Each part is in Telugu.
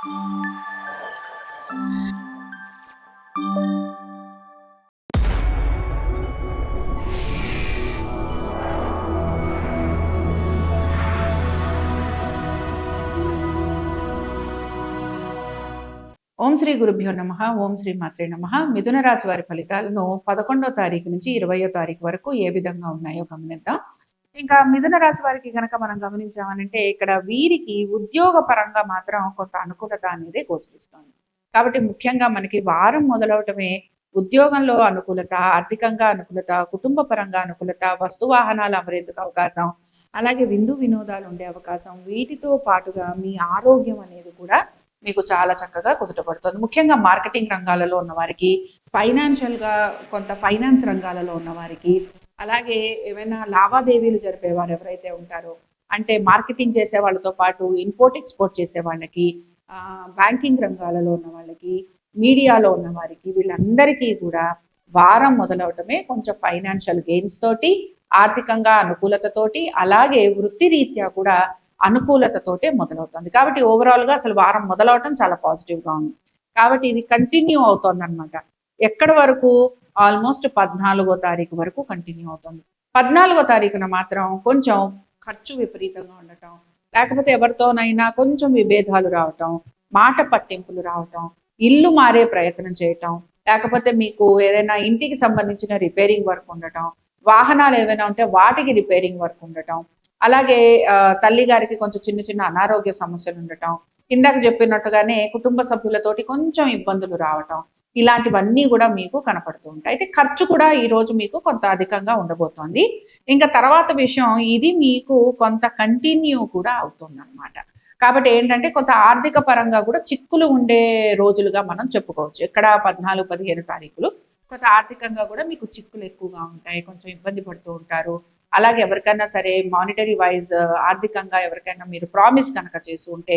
ఓం శ్రీ గురుభ్యో నమ ఓం శ్రీ మాత్రే నమ. మిథున రాశి వారి ఫలితాలను పదకొండో తారీఖు నుంచి ఇరవయో తారీఖు వరకు ఏ విధంగా ఉన్నాయో గమనిద్దాం. ఇంకా మిథున రాశి వారికి గనక మనం గమనించామనంటే ఇక్కడ వీరికి ఉద్యోగ పరంగా మాత్రం కొంత అనుకూలత అనేది గోచరిస్తుంది. కాబట్టి ముఖ్యంగా మనకి వారం మొదలవటమే ఉద్యోగంలో అనుకూలత ఆర్థికంగా అనుకూలత కుటుంబ పరంగా అనుకూలత వస్తు వాహనాలు అమరేందుకు అవకాశం అలాగే విందు వినోదాలు ఉండే అవకాశం వీటితో పాటుగా మీ ఆరోగ్యం అనేది కూడా మీకు చాలా చక్కగా కుదుటపడుతుంది. ముఖ్యంగా మార్కెటింగ్ రంగాలలో ఉన్న వారికి ఫైనాన్షియల్గా కొంత ఫైనాన్స్ రంగాలలో ఉన్న వారికి అలాగే ఏమైనా లావాదేవీలు జరిపేవారు ఎవరైతే ఉంటారో అంటే మార్కెటింగ్ చేసే వాళ్ళతో పాటు ఇంపోర్ట్ ఎక్స్పోర్ట్ చేసే వాళ్ళకి బ్యాంకింగ్ రంగాలలో ఉన్న వాళ్ళకి మీడియాలో ఉన్న వారికి వీళ్ళందరికీ కూడా వారం మొదలవటమే కొంచెం ఫైనాన్షియల్ గెయిన్స్ తోటి ఆర్థికంగా అనుకూలతతోటి అలాగే వృత్తి రీత్యా కూడా అనుకూలతతోటే మొదలవుతుంది. కాబట్టి ఓవరాల్గా అసలు వారం మొదలవటం చాలా పాజిటివ్గా ఉంది. కాబట్టి ఇది కంటిన్యూ అవుతుంది అనమాట ఎక్కడి వరకు ఆల్మోస్ట్ పద్నాలుగో తారీఖు వరకు కంటిన్యూ అవుతుంది. పద్నాలుగో తారీఖున మాత్రం కొంచెం ఖర్చు విపరీతంగా ఉండటం లేకపోతే ఎవరితోనైనా కొంచెం విభేదాలు రావటం మాట పట్టింపులు రావటం ఇల్లు మారే ప్రయత్నం చేయటం లేకపోతే మీకు ఏదైనా ఇంటికి సంబంధించిన రిపేరింగ్ వర్క్ ఉండటం వాహనాలు ఏవైనా ఉంటే వాటికి రిపేరింగ్ వర్క్ ఉండటం అలాగే తల్లి గారికి కొంచెం చిన్న చిన్న అనారోగ్య సమస్యలు ఉండటం ఇందాక చెప్పినట్టుగానే కుటుంబ సభ్యులతోటి కొంచెం ఇబ్బందులు రావటం ఇలాంటివన్నీ కూడా మీకు కనపడుతూ ఉంటాయి. అయితే ఖర్చు కూడా ఈ రోజు మీకు కొంత అధికంగా ఉండబోతోంది. ఇంకా తర్వాత విషయం ఇది మీకు కొంత కంటిన్యూ కూడా అవుతుంది అనమాట కాబట్టి ఏంటంటే కొంత ఆర్థిక పరంగా కూడా చిక్కులు ఉండే రోజులుగా మనం చెప్పుకోవచ్చు. ఇక్కడ పద్నాలుగు పదిహేను తారీఖులు కొంత ఆర్థికంగా కూడా మీకు చిక్కులు ఎక్కువగా ఉంటాయి. కొంచెం ఇబ్బంది పడుతూ ఉంటారు. అలాగే ఎవరికైనా సరే మానిటరీ వైజ్ ఆర్థికంగా ఎవరికైనా మీరు ప్రామిస్ కనుక చేసి ఉంటే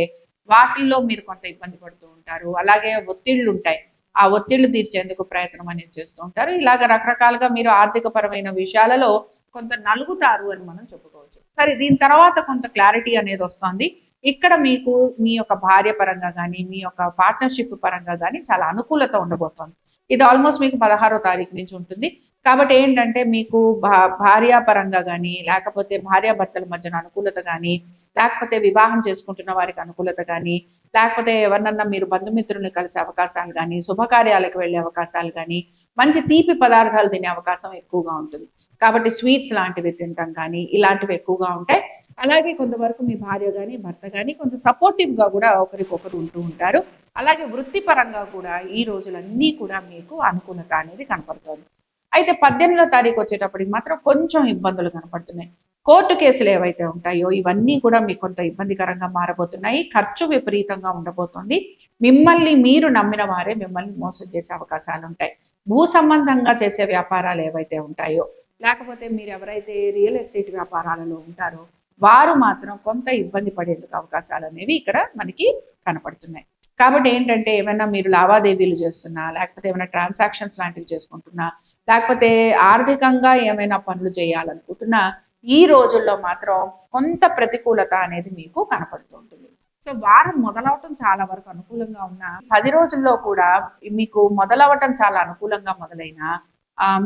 వాటిల్లో మీరు కొంత ఇబ్బంది పడుతూ ఉంటారు. అలాగే ఒత్తిళ్ళు ఉంటాయి. ఆ ఒత్తిళ్ళు తీర్చేందుకు ప్రయత్నం అనేది చేస్తూ ఉంటారు. ఇలాగ రకరకాలుగా మీరు ఆర్థిక పరమైన విషయాలలో కొంత నలుగుతారు అని మనం చెప్పుకోవచ్చు. సరే దీని తర్వాత కొంత క్లారిటీ అనేది వస్తుంది. ఇక్కడ మీకు మీ యొక్క భార్య పరంగా కానీ మీ యొక్క పార్ట్నర్షిప్ పరంగా కానీ చాలా అనుకూలత ఉండబోతోంది. ఇది ఆల్మోస్ట్ మీకు పదహారో తారీఖు నుంచి ఉంటుంది. కాబట్టి ఏంటంటే మీకు భా భార్యాపరంగా కానీ లేకపోతే భార్యాభర్తల మధ్యన అనుకూలత కానీ లేకపోతే వివాహం చేసుకుంటున్న వారికి అనుకూలత కానీ లేకపోతే ఎవరినన్నా మీరు బంధుమిత్రుల్ని కలిసే అవకాశాలు కానీ శుభకార్యాలకు వెళ్ళే అవకాశాలు కానీ మంచి తీపి పదార్థాలు తినే అవకాశం ఎక్కువగా ఉంటుంది. కాబట్టి స్వీట్స్ లాంటివి తింటాం కానీ ఇలాంటివి ఎక్కువగా ఉంటాయి. అలాగే కొంతవరకు మీ భార్య కానీ భర్త కానీ కొంత సపోర్టివ్గా కూడా ఒకరికొకరు ఉంటూ ఉంటారు. అలాగే వృత్తిపరంగా కూడా ఈ రోజులన్నీ కూడా మీకు అనుకూలత అనేది కనపడుతుంది. అయితే పద్దెనిమిదో తారీఖు వచ్చేటప్పటికి మాత్రం కొంచెం ఇబ్బందులు కనపడుతున్నాయి. కోర్టు కేసులు ఏవైతే ఉంటాయో ఇవన్నీ కూడా మీకు కొంత ఇబ్బందికరంగా మారబోతున్నాయి. ఖర్చు విపరీతంగా ఉండబోతుంది. మిమ్మల్ని మీరు నమ్మిన వారే మిమ్మల్ని మోసం చేసే అవకాశాలు ఉంటాయి. భూ సంబంధంగా చేసే వ్యాపారాలు ఏవైతే ఉంటాయో లేకపోతే మీరు ఎవరైతే రియల్ ఎస్టేట్ వ్యాపారాలలో ఉంటారో వారు మాత్రం కొంత ఇబ్బంది పడేందుకు అవకాశాలు అనేవి ఇక్కడ మనకి కనపడుతున్నాయి. కాబట్టి ఏంటంటే ఏమైనా మీరు లావాదేవీలు చేస్తున్నా లేకపోతే ఏమైనా ట్రాన్సాక్షన్స్ లాంటివి చేసుకుంటున్నా లేకపోతే ఆర్థికంగా ఏమైనా పనులు చేయాలనుకుంటున్నా ఈ రోజుల్లో మాత్రం కొంత ప్రతికూలత అనేది మీకు కనపడుతుంటుంది సో వారం మొదలవటం చాలా వరకు అనుకూలంగా ఉన్న పది రోజుల్లో కూడా మీకు మొదలవటం చాలా అనుకూలంగా మొదలైన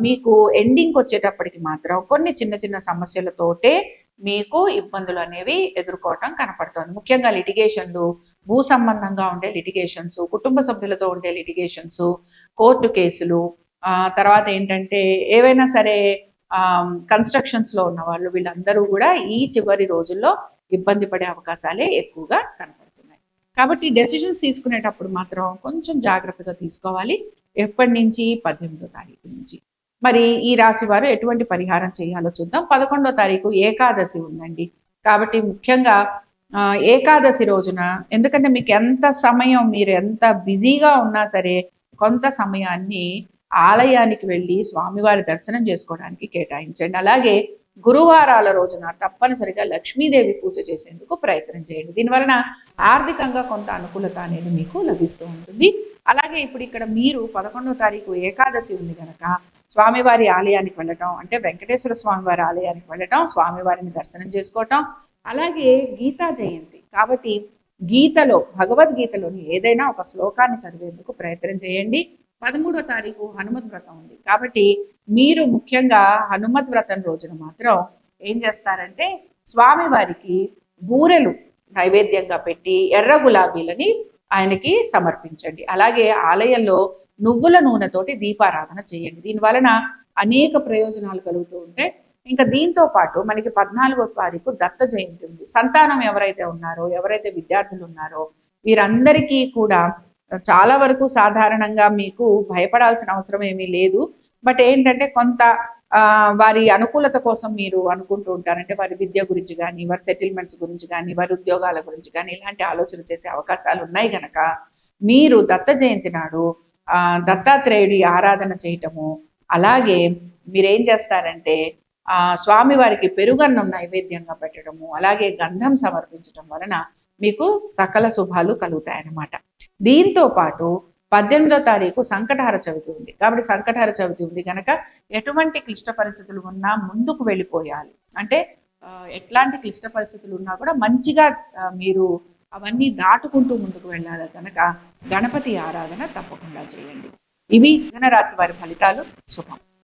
మీకు ఎండింగ్ వచ్చేటప్పటికి మాత్రం కొన్ని చిన్న చిన్న సమస్యలతోటే మీకు ఇబ్బందులు అనేవి ఎదుర్కోవటం కనపడుతుంది. ముఖ్యంగా లిటిగేషన్లు భూ సంబంధంగా ఉండే లిటిగేషన్స్ కుటుంబ సభ్యులతో ఉండే లిటిగేషన్స్ కోర్టు కేసులు తర్వాత ఏంటంటే ఏవైనా సరే కన్స్ట్రక్షన్స్లో ఉన్న వాళ్ళు వీళ్ళందరూ కూడా ఈ చివరి రోజుల్లో ఇబ్బంది పడే అవకాశాలే ఎక్కువగా కనపడుతున్నాయి. కాబట్టి డెసిషన్స్ తీసుకునేటప్పుడు మాత్రం కొంచెం జాగ్రత్తగా తీసుకోవాలి. ఎప్పటి నుంచి? పద్దెనిమిదో తారీఖు నుంచి. మరి ఈ రాశి వారు ఎటువంటి పరిహారం చేయాలో చూద్దాం. పదకొండో తారీఖు ఏకాదశి ఉందండి. కాబట్టి ముఖ్యంగా ఏకాదశి రోజున ఎందుకంటే మీకు ఎంత సమయం మీరు ఎంత బిజీగా ఉన్నా సరే కొంత సమయాన్ని ఆలయానికి వెళ్ళి స్వామివారి దర్శనం చేసుకోవడానికి కేటాయించండి. అలాగే గురువారాల రోజున తప్పనిసరిగా లక్ష్మీదేవి పూజ చేసేందుకు ప్రయత్నం చేయండి. దీనివలన ఆర్థికంగా కొంత అనుకూలత అనేది మీకు లభిస్తూ ఉంటుంది. అలాగే ఇప్పుడు ఇక్కడ మీరు పదకొండవ తారీఖు ఏకాదశి ఉంది కనుక స్వామివారి ఆలయానికి వెళ్ళటం అంటే వెంకటేశ్వర స్వామివారి ఆలయానికి వెళ్ళటం స్వామివారిని దర్శనం చేసుకోవటం అలాగే గీతా జయంతి. కాబట్టి గీతలో భగవద్గీతలోని ఏదైనా ఒక శ్లోకాన్ని చదివేందుకు ప్రయత్నం చేయండి. పదమూడో తారీఖు హనుమత్ వ్రతం ఉంది. కాబట్టి మీరు ముఖ్యంగా హనుమత్ వ్రతం రోజున మాత్రం ఏం చేస్తారంటే స్వామివారికి బూరెలు నైవేద్యంగా పెట్టి ఎర్ర గులాబీలని ఆయనకి సమర్పించండి. అలాగే ఆలయంలో నువ్వుల నూనెతోటి దీపారాధన చేయండి. దీని వలన అనేక ప్రయోజనాలు కలుగుతూ ఉంటే ఇంకా దీంతో పాటు మనకి పద్నాలుగో తారీఖు దత్త జయంతి ఉంది. సంతానం ఎవరైతే ఉన్నారో ఎవరైతే విద్యార్థులు ఉన్నారో వీరందరికీ కూడా చాలా వరకు సాధారణంగా మీకు భయపడాల్సిన అవసరం ఏమీ లేదు. బట్ ఏంటంటే కొంత వారి అనుకూలత కోసం మీరు అనుకుంటూ ఉంటారంటే వారి విద్య గురించి కానీ వారి సెటిల్మెంట్స్ గురించి కానీ వారి ఉద్యోగాల గురించి కానీ ఇలాంటి ఆలోచన చేసే అవకాశాలు ఉన్నాయి గనక మీరు దత్త జయంతి నాడు దత్తాత్రేయుడి ఆరాధన చేయటము అలాగే మీరేం చేస్తారంటే స్వామివారికి పెరుగన్నం నైవేద్యంగా పెట్టడము అలాగే గంధం సమర్పించడం వలన మీకు సకల శుభాలు కలుగుతాయన్నమాట. దీంతో పాటు పద్దెనిమిదో తారీఖు సంకటహార చవితి ఉంది. కాబట్టి సంకటహార చవితి ఉంది కనుక ఎటువంటి క్లిష్ట పరిస్థితులు ఉన్నా ముందుకు వెళ్ళిపోయాలి. అంటే ఎట్లాంటి క్లిష్ట పరిస్థితులు ఉన్నా కూడా మంచిగా మీరు అవన్నీ దాటుకుంటూ ముందుకు వెళ్ళాలి కనుక గణపతి ఆరాధన తప్పకుండా చేయండి. ఇవి రాశి వారి ఫలితాలు. శుభం.